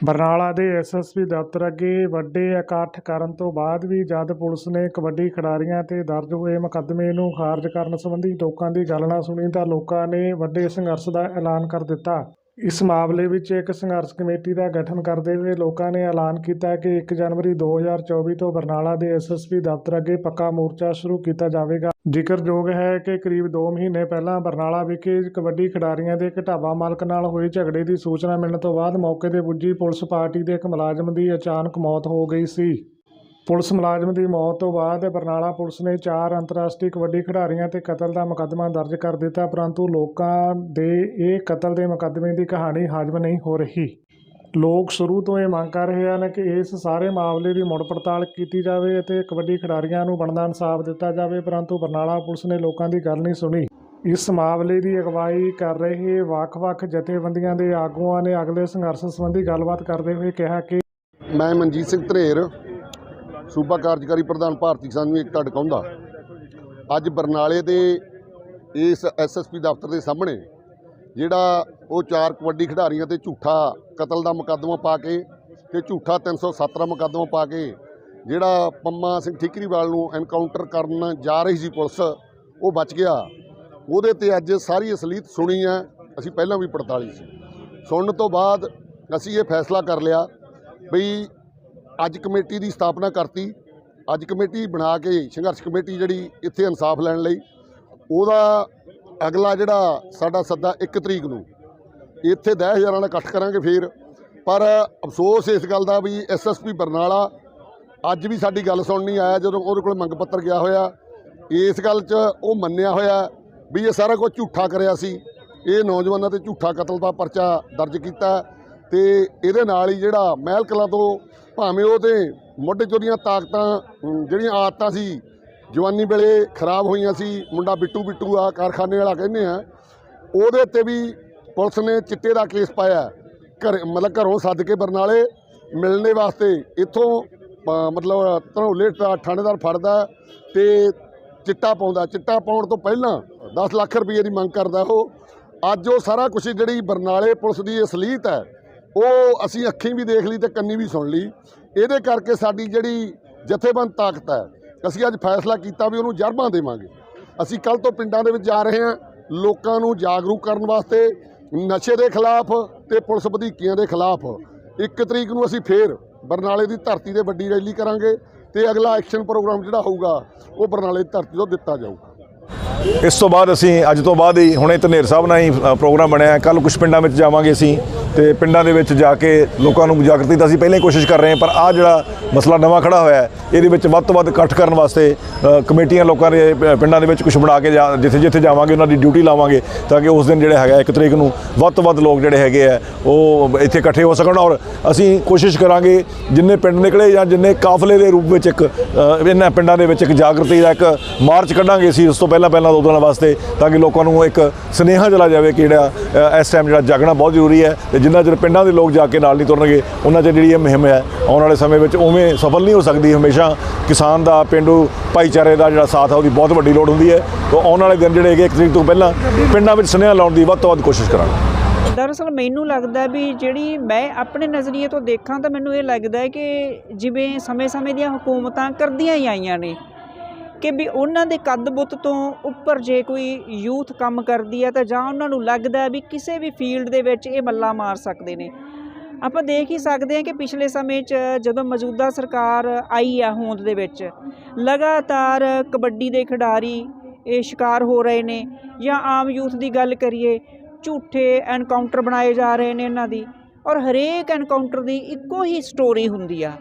ਬਰਨਾਲਾ ਦੇ ਐਸਐਸਪੀ ਦਫ਼ਤਰ ਅੱਗੇ ਵੱਡੇ ਇਕੱਠ ਕਰਨ ਤੋਂ ਬਾਅਦ ਵੀ ਜਦ ਪੁਲਿਸ ਨੇ ਕਬੱਡੀ ਖਿਡਾਰੀਆਂ ਤੇ ਦਰਜ ਹੋਏ ਮੁਕੱਦਮੇ ਨੂੰ ਖਾਰਜ ਕਰਨ ਸੰਬੰਧੀ ਲੋਕਾਂ ਦੀ ਗੱਲ ਨਾ ਸੁਣੀ ਤਾਂ ਲੋਕਾਂ ਨੇ ਵੱਡੇ ਸੰਘਰਸ਼ ਦਾ ਐਲਾਨ ਕਰ ਦਿੱਤਾ। ਇਸ ਮਾਮਲੇ ਵਿੱਚ ਇੱਕ ਸੰਘਰਸ਼ ਕਮੇਟੀ ਦਾ ਗਠਨ ਕਰਦੇ ਹੋਏ ਲੋਕਾਂ ਨੇ ਐਲਾਨ ਕੀਤਾ ਕਿ 1 ਜਨਵਰੀ 2024 ਤੋਂ ਬਰਨਾਲਾ ਦੇ ਐਸਐਸਪੀ ਦਫ਼ਤਰ ਅੱਗੇ ਪੱਕਾ ਮੋਰਚਾ ਸ਼ੁਰੂ ਕੀਤਾ ਜਾਵੇਗਾ। ਜ਼ਿਕਰਯੋਗ ਹੈ ਕਿ ਕਰੀਬ 2 ਮਹੀਨੇ ਪਹਿਲਾਂ ਬਰਨਾਲਾ ਵਿਖੇ ਕਬੱਡੀ ਖਿਡਾਰੀਆਂ ਦੇ ਘਟਾਵਾ ਮਾਲਕ ਨਾਲ ਹੋਏ ਝਗੜੇ ਦੀ ਸੂਚਨਾ ਮਿਲਣ ਤੋਂ ਬਾਅਦ ਮੌਕੇ ਤੇ ਪੁੱਜੀ ਪੁਲਿਸ ਪਾਰਟੀ ਦੇ ਇੱਕ ਮੁਲਾਜ਼ਮ ਦੀ ਅਚਾਨਕ ਮੌਤ ਹੋ ਗਈ ਸੀ। ਪੁਲਿਸ ਮੁਲਾਜ਼ਮ ਦੀ ਮੌਤ ਤੋਂ ਬਾਅਦ ਬਰਨਾਲਾ ਪੁਲਿਸ ਨੇ ਚਾਰ ਅੰਤਰਰਾਸ਼ਟਰੀ ਕਬੱਡੀ ਖਿਡਾਰੀਆਂ ਤੇ ਕਤਲ ਦਾ ਮੁਕੱਦਮਾ ਦਰਜ ਕਰ ਦਿੱਤਾ, ਪਰੰਤੂ ਲੋਕਾਂ ਦੇ ਇਹ ਕਤਲ ਦੇ ਮੁਕੱਦਮੇ ਦੀ ਕਹਾਣੀ ਹਾਜ਼ਮ ਨਹੀਂ ਹੋ ਰਹੀ। ਲੋਕ ਸ਼ੁਰੂ ਤੋਂ ਇਹ ਮੰਗ ਕਰ ਰਹੇ ਹਨ ਕਿ ਇਸ ਸਾਰੇ ਮਾਮਲੇ ਦੀ ਮੁੜ ਪੜਤਾਲ ਕੀਤੀ ਜਾਵੇ ਅਤੇ ਕਬੱਡੀ ਖਿਡਾਰੀਆਂ ਨੂੰ ਬਣਦਾ ਇਨਸਾਫ ਦਿੱਤਾ ਜਾਵੇ, ਪਰੰਤੂ ਬਰਨਾਲਾ ਪੁਲਿਸ ਨੇ ਲੋਕਾਂ ਦੀ ਗੱਲ ਨਹੀਂ ਸੁਣੀ। ਇਸ ਮਾਮਲੇ ਦੀ ਅਗਵਾਈ ਕਰ ਰਹੇ ਵੱਖ-ਵੱਖ ਜਥੇਬੰਦੀਆਂ ਦੇ ਆਗੂਆਂ ਨੇ ਅਗਲੇ ਸੰਘਰਸ਼ ਸੰਬੰਧੀ ਗੱਲਬਾਤ ਕਰਦੇ ਹੋਏ ਕਿਹਾ ਕਿ ਮੈਂ ਮਨਜੀਤ ਸਿੰਘ ਧਰੇਰ ਸੂਬਾ ਕਾਰਜਕਾਰੀ ਪ੍ਰਧਾਨ ਭਾਰਤੀ ਕਿਸਾਨ ਯੂਨੀਅਨ ਏਕਤਾ ਡਕਾਉਂਦਾ। ਅੱਜ ਬਰਨਾਲੇ ਦੇ ਇਸ ਐਸਐਸਪੀ ਦਫ਼ਤਰ ਦੇ ਸਾਹਮਣੇ ਜਿਹੜਾ ਉਹ ਚਾਰ ਕਬੱਡੀ ਖਿਡਾਰੀਆਂ ਤੇ ਝੂਠਾ ਕਤਲ ਦਾ ਮੁਕੱਦਮਾ ਪਾ ਕੇ ਤੇ ਝੂਠਾ 307 ਦਾ ਮੁਕੱਦਮਾ ਪਾ ਕੇ ਜਿਹੜਾ ਪੰਮਾ ਸਿੰਘ ਠੀਕਰੀਵਾਲ ਨੂੰ ਐਨਕਾਊਂਟਰ ਕਰਨ ਜਾ ਰਹੀ ਸੀ ਪੁਲਿਸ, ਉਹ ਬਚ ਗਿਆ। ਉਹਦੇ ਤੇ ਅੱਜ ਸਾਰੀ ਅਸਲੀਤ ਸੁਣੀ ਹੈ। ਅਸੀਂ ਪਹਿਲਾਂ ਵੀ ਪੜਤਾਲੀ ਸੀ। ਸੁਣਨ ਤੋਂ ਬਾਅਦ ਅਸੀਂ ਇਹ ਫੈਸਲਾ ਕਰ ਲਿਆ ਬਈ ਅੱਜ ਕਮੇਟੀ ਦੀ ਸਥਾਪਨਾ ਕਰਤੀ। ਅੱਜ ਕਮੇਟੀ ਬਣਾ ਕੇ ਸੰਘਰਸ਼ ਕਮੇਟੀ ਜਿਹੜੀ ਇੱਥੇ ਇਨਸਾਫ ਲੈਣ ਲਈ, ਉਹਦਾ ਅਗਲਾ ਜਿਹੜਾ ਸਾਡਾ ਸੱਦਾ 1 ਤਰੀਕ ਨੂੰ। ਇੱਥੇ 10000 ਨਾਲ ਇਕੱਠ ਕਰਾਂਗੇ ਫੇਰ। ਪਰ ਅਫਸੋਸ ਇਸ ਗੱਲ ਦਾ ਵੀ ਐਸਐਸਪੀ ਬਰਨਾਲਾ ਅੱਜ ਵੀ ਸਾਡੀ ਗੱਲ ਸੁਣਨ ਨਹੀਂ ਆਇਆ ਜਦੋਂ ਉਹਦੇ ਕੋਲ ਮੰਗ ਪੱਤਰ ਗਿਆ ਹੋਇਆ। ਇਸ ਗੱਲ 'ਚ ਉਹ ਮੰਨਿਆ ਹੋਇਆ ਵੀ ਇਹ ਸਾਰਾ ਕੁਝ ਝੂਠਾ ਕਰਿਆ ਸੀ। ਇਹ ਨੌਜਵਾਨਾਂ ਤੇ ਝੂਠਾ ਕਤਲ ਦਾ ਪਰਚਾ ਦਰਜ ਕੀਤਾ। ਤੇ ਇਹਦੇ ਨਾਲ ਹੀ ਜਿਹੜਾ ਮਹਿਲ ਕਲਾਂ ਤੋਂ ਭਾਵੇਂ ਉਹ ਤੇ ਮੋਢੇ ਚੋਰੀਆਂ ਤਾਕਤਾਂ ਜਿਹੜੀਆਂ ਆਦਤਾਂ ਸੀ, ਜਵਾਨੀ ਵੇਲੇ ਖਰਾਬ ਹੋਈਆਂ ਸੀ, ਮੁੰਡਾ ਬਿੱਟੂ ਬਿੱਟੂ ਆ, ਕਾਰਖਾਨੇ ਵਾਲਾ ਕਹਿੰਦੇ ਆ, ਉਹਦੇ ਤੇ ਵੀ ਪੁਲਿਸ ਨੇ ਚਿੱਟੇ ਦਾ ਕੇਸ ਪਾਇਆ। ਘਰ, ਮਤਲਬ ਘਰੋਂ ਸੱਦ ਕੇ ਬਰਨਾਲੇ ਮਿਲਣੇ ਵਾਸਤੇ ਇੱਥੋਂ ਮਤਲਬ ਧਨੌਲੇ ਥਾ- ਥਾਣੇਦਾਰ ਫੜਦਾ ਤੇ ਚਿੱਟਾ ਪਾਉਂਦਾ। ਚਿੱਟਾ ਪਾਉਣ ਤੋਂ ਪਹਿਲਾਂ 10 ਲੱਖ ਰੁਪਏ ਦੀ ਮੰਗ ਕਰਦਾ ਉਹ। ਅੱਜ ਉਹ ਸਾਰਾ ਕੁਝ ਜਿਹੜੀ ਬਰਨਾਲੇ ਪੁਲਿਸ ਦੀ ਅਸਲੀਤ ਹੈ ਉਹ ਅਸੀਂ ਅੱਖੀਂ ਵੀ ਦੇਖ ਲਈ ਤੇ ਕੰਨੀ ਵੀ ਸੁਣ ਲਈ। ਇਹਦੇ ਕਰਕੇ ਸਾਡੀ ਜਿਹੜੀ ਜਥੇਬੰਦ ਤਾਕਤ ਹੈ, ਅਸੀਂ ਅੱਜ ਫੈਸਲਾ ਕੀਤਾ ਵੀ ਉਹਨੂੰ ਜਰਬਾਂ ਦੇਵਾਂਗੇ। ਅਸੀਂ ਕੱਲ ਤੋਂ ਪਿੰਡਾਂ ਦੇ ਵਿੱਚ ਜਾ ਰਹੇ ਹਾਂ, ਲੋਕਾਂ ਨੂੰ ਜਾਗਰੂਕ ਕਰਨ ਵਾਸਤੇ, ਨਸ਼ੇ ਦੇ ਖਿਲਾਫ ਤੇ ਪੁਲਿਸ ਵਧੀਕੀਆਂ ਦੇ ਖਿਲਾਫ। ਇੱਕ ਤਰੀਕ ਨੂੰ ਅਸੀਂ ਫੇਰ ਬਰਨਾਲੇ ਦੀ ਧਰਤੀ ਤੇ ਵੱਡੀ ਰੈਲੀ ਕਰਾਂਗੇ ਤੇ ਅਗਲਾ ਐਕਸ਼ਨ ਪ੍ਰੋਗਰਾਮ ਜਿਹੜਾ ਹੋਊਗਾ, ਉਹ ਬਰਨਾਲੇ ਦੀ ਧਰਤੀ ਤੋਂ ਦਿੱਤਾ ਜਾਊਗਾ। ਇਸ ਤੋਂ ਬਾਅਦ ਅਸੀਂ ਅੱਜ ਤੋਂ ਬਾਅਦ ਹੀ ਹੁਣੇ ਧਨੇਰ ਸਾਹਿਬ ਨਾਲ ਹੀ ਪ੍ਰੋਗਰਾਮ ਬਣਿਆ ਕੱਲ ਕੁਝ ਪਿੰਡਾਂ ਵਿੱਚ ਜਾਵਾਂਗੇ ਅਸੀਂ ਤੇ ਪਿੰਡਾਂ ਦੇ ਵਿੱਚ ਜਾ ਕੇ ਲੋਕਾਂ ਨੂੰ ਜਾਗਰਤੀ ਤਾਂ ਅਸੀਂ ਪਹਿਲਾਂ ਹੀ ਕੋਸ਼ਿਸ਼ ਕਰ ਰਹੇ ਹਾਂ, ਪਰ ਆ ਜਿਹੜਾ ਮਸਲਾ ਨਵਾਂ ਖੜਾ ਹੋਇਆ ਹੈ, ਇਹਦੇ ਵਿੱਚ ਵੱਧ ਤੋਂ ਵੱਧ ਇਕੱਠ ਕਰਨ ਵਾਸਤੇ ਕਮੇਟੀਆਂ ਲੋਕਾਂ ਦੇ ਪਿੰਡਾਂ ਦੇ ਵਿੱਚ ਕੁਝ ਬਣਾ ਕੇ ਜਾ- ਜਿੱਥੇ ਜਿੱਥੇ ਜਾਵਾਂਗੇ, ਉਹਨਾਂ ਦੀ ਡਿਊਟੀ ਲਾਵਾਂਗੇ ਤਾਂ ਕਿ ਉਸ ਦਿਨ ਜਿਹੜਾ ਹੈਗਾ ਇੱਕ ਤਰੀਕ ਨੂੰ ਵੱਧ ਤੋਂ ਵੱਧ ਲੋਕ ਜਿਹੜੇ ਹੈਗੇ ਆ, ਉਹ ਇੱਥੇ ਇਕੱਠੇ ਹੋ ਸਕਣ ਔਰ ਅਸੀਂ ਕੋਸ਼ਿਸ਼ ਕਰਾਂਗੇ ਜਿੰਨੇ ਪਿੰਡ ਨਿਕਲੇ ਜਾਂ ਜਿੰਨੇ ਕਾਫਲੇ ਦੇ ਰੂਪ ਵਿੱਚ ਇੱਕ ਇਹਨਾਂ ਪਿੰਡਾਂ ਦੇ ਵਿੱਚ ਇੱਕ ਜਾਗਰਤੀ ਦਾ ਇੱਕ ਮਾਰਚ ਕੱਢਾਂਗੇ ਅਸੀਂ, ਉਸ ਤੋਂ ਪਹਿਲਾਂ ਪਹਿਲਾਂ ਦੋ ਦਿਨਾਂ ਵਾਸਤੇ ਤਾਂ ਕਿ ਲੋਕਾਂ ਨੂੰ ਇੱਕ ਸੁਨੇਹਾ ਚਲਾ ਜਾਵੇ ਕਿ ਜਿਹੜਾ ਇਸ ਟਾਈਮ ਜਿਹੜਾ ਜਾਗਣਾ ਬਹੁਤ ਜ਼ਰੂਰੀ ਹੈ ਤੇ ਜਿੰਨਾ ਚਿਰ ਪਿੰਡਾਂ ਦੇ ਲੋਕ ਜਾ ਕੇ ਨਾਲ ਨਹੀਂ ਤੁਰਨਗੇ, ਉਹਨਾਂ 'ਚ ਜਿਹੜੀ ਇਹ ਮੁਹਿੰਮ ਹੈ, ਆਉਣ ਵਾਲੇ ਸਮੇਂ ਵਿੱਚ ਉਵੇਂ ਸਫਲ ਨਹੀਂ ਹੋ ਸਕਦੀ। ਹਮੇਸ਼ਾ ਕਿਸਾਨ ਦਾ, ਪਿੰਡੂ ਭਾਈਚਾਰੇ ਦਾ ਜਿਹੜਾ ਸਾਥ ਹੈ, ਉਹਦੀ ਬਹੁਤ ਵੱਡੀ ਲੋੜ ਹੁੰਦੀ ਹੈ। ਤਾਂ ਆਉਣ ਵਾਲੇ ਦਿਨ ਜਿਹੜੇ ਹੈਗੇ ਇੱਕ ਤਰੀਕ ਤੋਂ ਪਹਿਲਾਂ ਪਿੰਡਾਂ ਵਿੱਚ ਸੁਨੇਹਾ ਲਾਉਣ ਦੀ ਵੱਧ ਤੋਂ ਵੱਧ ਕੋਸ਼ਿਸ਼ ਕਰਾਂਗੇ। ਦਰਅਸਲ ਮੈਨੂੰ ਲੱਗਦਾ ਵੀ ਜਿਹੜੀ ਮੈਂ ਆਪਣੇ ਨਜ਼ਰੀਏ ਤੋਂ ਦੇਖਾਂ ਤਾਂ ਮੈਨੂੰ ਇਹ ਲੱਗਦਾ ਹੈ ਕਿ ਜਿਵੇਂ ਸਮੇਂ-ਸਮੇਂ ਦੀਆਂ ਹਕੂਮਤਾਂ ਕਰਦੀਆਂ ਹੀ ਆਈਆਂ ਨੇ। ਕਿ ਵੀ ਉਹਨਾਂ ਦੇ ਕੱਦ ਬੁੱਤ ਤੋਂ ਉੱਪਰ ਜੇ ਕੋਈ ਯੂਥ ਕੰਮ ਕਰਦੀ ਹੈ ਤਾਂ ਜਾਂ ਉਹਨਾਂ ਨੂੰ ਲੱਗਦਾ ਵੀ ਕਿਸੇ ਵੀ ਫੀਲਡ ਦੇ ਵਿੱਚ ਇਹ ਮੱਲਾ ਮਾਰ ਸਕਦੇ ਨੇ। ਆਪਾਂ ਦੇਖ ਹੀ ਸਕਦੇ ਹਾਂ ਕਿ ਪਿਛਲੇ ਸਮੇਂ 'ਚ ਜਦੋਂ ਮੌਜੂਦਾ ਸਰਕਾਰ ਆਈ ਆ ਹੋਂਦ ਦੇ ਵਿੱਚ, ਲਗਾਤਾਰ ਕਬੱਡੀ ਦੇ ਖਿਡਾਰੀ ਇਹ ਸ਼ਿਕਾਰ ਹੋ ਰਹੇ ਨੇ ਜਾਂ ਆਮ ਯੂਥ ਦੀ ਗੱਲ ਕਰੀਏ, ਝੂਠੇ ਐਨਕਾਊਂਟਰ ਬਣਾਏ ਜਾ ਰਹੇ ਨੇ ਇਹਨਾਂ ਦੀ ਔਰ ਹਰੇਕ ਐਨਕਾਊਂਟਰ ਦੀ ਇੱਕੋ ਹੀ ਸਟੋਰੀ ਹੁੰਦੀ ਆ।